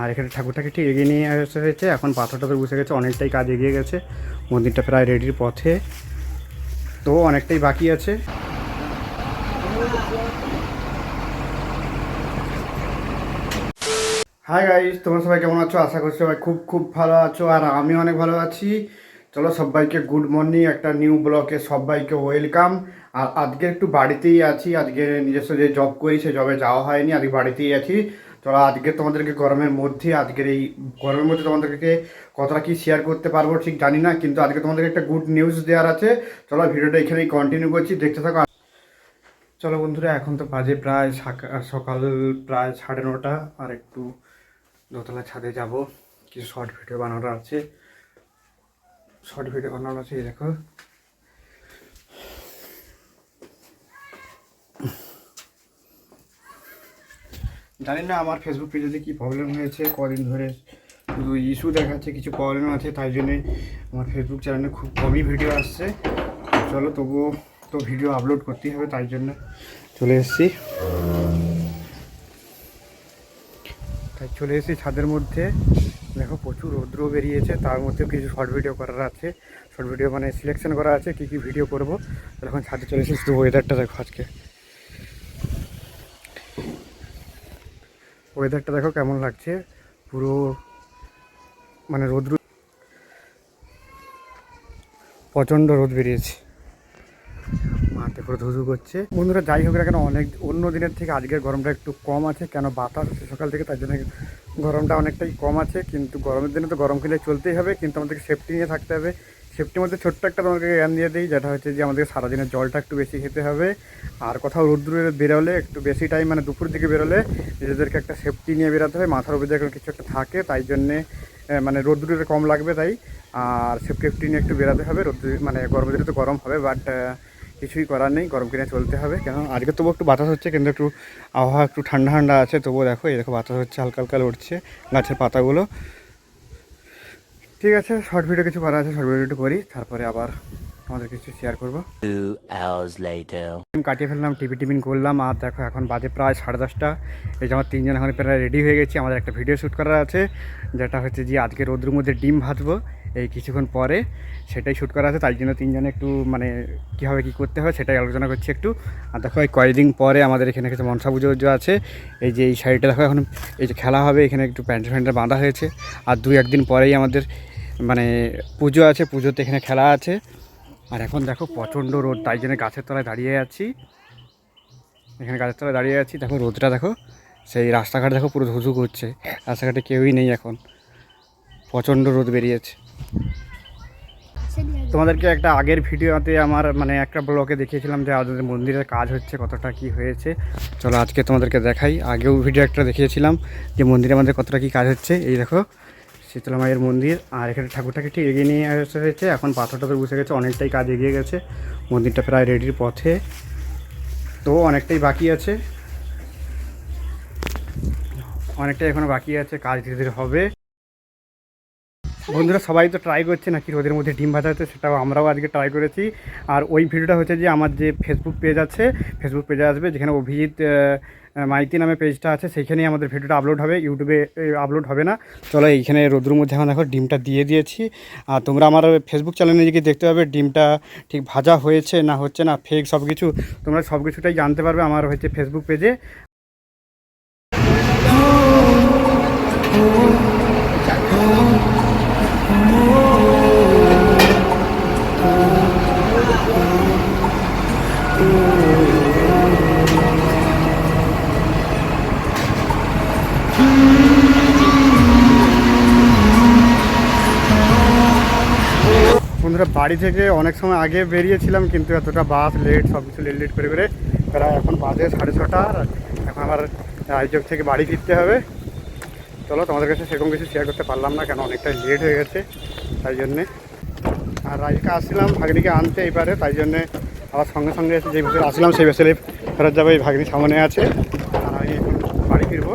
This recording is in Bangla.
আর এখানে ঠাকুরটাকে ঠিক এগিয়ে নিয়ে আসা হয়েছে। এখন পাথরটা তো বসে গেছে, অনেকটাই কাজ এগিয়ে গেছে। মন্দিরটা প্রায় রেডির পথে। তো অনেকটাই বাকি আছে। হাই গাইস তোমরা সবাই কেমন আছো? আশা করছি সবাই খুব খুব ভালো আছো, আর আমি অনেক ভালো আছি। চলো সবাইকে গুড মর্নিং একটা নিউ ব্লকে সবাইকে ওয়েলকাম আর আজকে একটু বাড়িতেই আছি, আজকে নিজস্ব যে জব করি সেই জবে যাওয়া হয়নি, আজকে বাড়িতেই আছি। চলো আজকে তোমাদেরকে গরমের মধ্যে, আজকের এই গরমের মধ্যে তোমাদেরকে কতটা কি শেয়ার করতে পারব ঠিক জানি না, কিন্তু আজকে তোমাদেরকে একটা গুড নিউজ দেওয়ার আছে। চলো ভিডিওটা এখানেই কন্টিনিউ করছি, দেখতে থাকো। চলো বন্ধুরা, এখন তো বাজে প্রায় সকাল প্রায় সাড়ে নটা, আর একটু দোতলা ছাদে যাব। কিছু শর্ট ভিডিও বানানোর আছে। শর্ট ভিডিও বানানোর আছে দেখো। জানি না আমার ফেসবুক পেজেতে কি প্রবলেম হয়েছে, কদিন ধরে শুধু ইস্যু দেখাচ্ছে, কিছু প্রবলেম আছে, তাই জন্যে আমার ফেসবুক চ্যানেলে খুব কমই ভিডিও আসছে। চলো তবুও তো ভিডিও আপলোড করতেই হবে, তাই জন্য চলে এসেছি। তাই চলে এসেছি ছাদের মধ্যে। দেখো প্রচুর রৌদ্র বেরিয়েছে, তার মধ্যে কিছু শর্ট ভিডিও করার আছে। শর্ট ভিডিও মানে সিলেকশন করা আছে, কী কী ভিডিও করব। এখন ছাদে চলে এসেছি, শুধু ওয়েদারটা দেখো আজকে। ওয়েদারটা দেখো কেমন লাগছে। পুরো মানে রোদ্র প্রচণ্ড রোদ বেরিয়েছে। মাঠে পুরো ধুধু করছে। বন্ধুরা, যাই হোক না কেন, অনেক অন্য দিনের থেকে আজকের গরমটা একটু কম আছে। কেন বাতাস আছে সকাল থেকে, তার জন্য গরমটা অনেকটাই কম আছে। কিন্তু গরমের দিনে তো গরম খেলে চলতেই হবে। কিন্তু আমাদেরকে সেফটি নিয়ে থাকতে হবে। সেফটির মধ্যে ছোট্ট একটা তোমাকে জ্ঞান দিয়ে দিই, যেটা হচ্ছে যে আমাদের সারাদিনের জলটা একটু বেশি খেতে হবে। আর কোথাও রোদ্দুরে বেরোলে, একটু বেশি টাইম মানে দুপুর দিকে বেরোলে নিজেদেরকে একটা সেফটি নিয়ে বেরোতে হবে মাথার উপর যখন কিছু একটা থাকে, তাই জন্যে মানে রোদ্দুরে কম লাগবে তাই। আর সেফটি নিয়ে একটু বেরোতে হবে। রোদ্দুর মানে গরমের দিনে তো গরম হবে বাট কিছুই করার নেই। গরম কিনে চলতে হবে। কেন আজকে তবু একটু বাতাস হচ্ছে, কিন্তু একটু আবহাওয়া একটু ঠান্ডা ঠান্ডা আছে। তবুও দেখো, এই দেখো বাতাস হচ্ছে, হালকা হালকা লড়ছে গাছের পাতাগুলো। ঠিক আছে শর্ট ভিডিও কিছু করা আছে শর্ট ভিডিও একটু করি তারপরে আবার আমাদের কিছু শেয়ার করব। কাটিয়ে ফেললাম টিভি টিফিন করলাম আর দেখো এখন বাজে প্রায় সাড়ে দশটা। এই যে আমার তিনজন এখন প্রায় রেডি হয়ে গেছি আমাদের একটা ভিডিও শ্যুট করার আছে যেটা হচ্ছে যে আজকে রোদ্রের মধ্যে ডিম ভাজবো। এই কিছুক্ষণ পরে সেটাই শ্যুট করা আছে তাই জন্য তিনজনে একটু মানে কীভাবে কী করতে হয় সেটাই আলোচনা করছি একটু। আর দেখো এই কয়েকদিন পরে আমাদের এখানে কিছু মনসা পুজো আছে। এই যে এই শাড়িটা দেখো এখন এই যে খেলা হবে এখানে একটু প্যান্ট ফ্যান্টে বাঁধা হয়েছে। আর দুই একদিন পরেই আমাদের মানে পুজো আছে, পুজোতে এখানে খেলা আছে। আর এখন দেখো প্রচণ্ড রোদ, তাই জন্য গাছের তলায় দাঁড়িয়ে আছি। এখানে গাছের তলায় দাঁড়িয়ে আছি, দেখো রোদটা দেখো। সেই রাস্তাঘাট দেখো পুরো ধুধু করছে, রাস্তাঘাটে কেউই নেই এখন। প্রচণ্ড রোদ বেরিয়েছে। তোমাদেরকে একটা আগের ভিডিওতে আমার মানে একটা ব্লগে দেখিয়েছিলাম যে আমাদের মন্দিরের কাজ হচ্ছে, কতটা কি হয়েছে। চলো আজকে তোমাদেরকে দেখাই। আগেও ভিডিও একটা দেখিয়েছিলাম যে মন্দিরে আমাদের কতটা কি কাজ হচ্ছে। এই দেখো শীতলা মায়ের মন্দির। আর এখানে ঠাকুরটাকে ঠিক এগিয়ে নিয়ে আসা হয়েছে। এখন পাথরটা তো বসে গেছে, অনেকটাই কাজ এগিয়ে গেছে। মন্দিরটা প্রায় রেডির পথে। তো অনেকটাই বাকি আছে। অনেকটাই এখনও বাকি আছে, কাজ ধীরে ধীরে হবে। বন্ধুরা, সবাই তো ট্রাই করছে নাকি রোদের মধ্যে ডিম ভাজাতে সেটাও আমরাও আজকে ট্রাই করেছি। আর ওই ভিডিওটা হচ্ছে যে আমার যে ফেসবুক পেজ আছে ফেসবুক পেজে আসবে, যেখানে অভিজিৎ মাইতি নামে পেজটা আছে, সেইখানেই আমাদের ভিডিওটা আপলোড হবে, ইউটিউবে আপলোড হবে না। চলো এইখানে রোদ্রুর মধ্যে এখন দেখো ডিমটা দিয়ে দিয়েছি। আর তোমরা আমার ফেসবুক চ্যানেলে গিয়ে দেখতে পাবে ডিমটা ঠিক ভাজা হয়েছে না হচ্ছে না ফেক সব কিছু তোমরা সব কিছুটাই জানতে পারবে আমার হচ্ছে ফেসবুক পেজে বন্ধুরা বাড়ি থেকে অনেক সময় আগে বেরিয়েছিলাম, কিন্তু এতটা বাস লেট সব কিছু লেট লেট করে করে প্রায় এখন বাজে সাড়ে ছটা, আর এখন আমার রায়চক থেকে বাড়ি ফিরতে হবে। চলো, তোমাদের কাছে সেরকম কিছু শেয়ার করতে পারলাম না, কেন অনেকটা লেট হয়ে গেছে, তাই জন্যে। আর রায়কে আসছিলাম ভাগ্নিকে আনতে এবারে, তাই জন্যে আবার সঙ্গে সঙ্গে এসে যে ভেসেলে আসলাম, সেই ভেসেলে ফেরত যাবে, এই ভাগ্নি সামনে আছে। আর আমি বাড়ি ফিরবো।